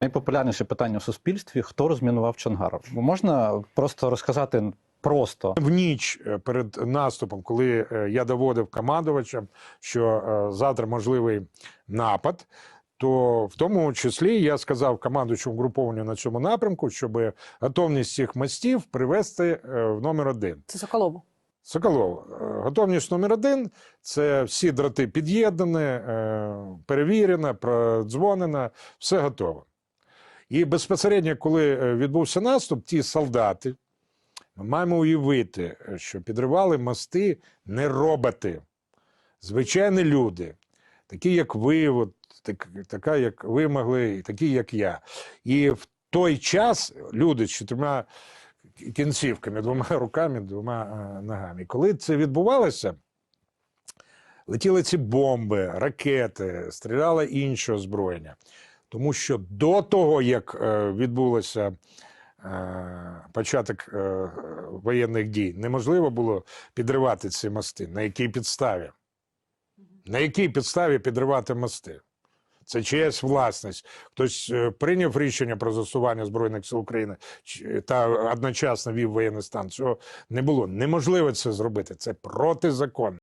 Найпопулярніше питання в суспільстві: хто розмінував Чонгар? Можна просто розказати просто. В ніч е, перед наступом, коли е, я доводив командувачам, що е, завтра можливий напад, то в тому числі я сказав командуючому групованню на цьому напрямку, щоб готовність цих мостів привести в номер один. Це Соколову. Соколов, готовність номер один це всі дроти під'єднані, перевірено, продзвонено, все готово. І безпосередньо, коли е, відбувся наступ, ті солдати, маємо уявити, е, що підривали мости не роботи, звичайні люди, такі, як ви, от, так, така, як ви могли, такі, як я. І в той час люди з чотирма кінцівками, двома руками, двома е, ногами. Коли це відбувалося, летіли ці бомби, ракети, стріляло інше озброєння. Тому що до того, як е, відбулося е, початок е, воєнних дій, неможливо було підривати ці мости. На якій підставі? На якій підставі підривати мости? Це чиясь власність. Хтось прийняв рішення про застосування Збройних сил України та одночасно вів воєнний стан. Цього не було. Неможливо це зробити. Це протизаконно.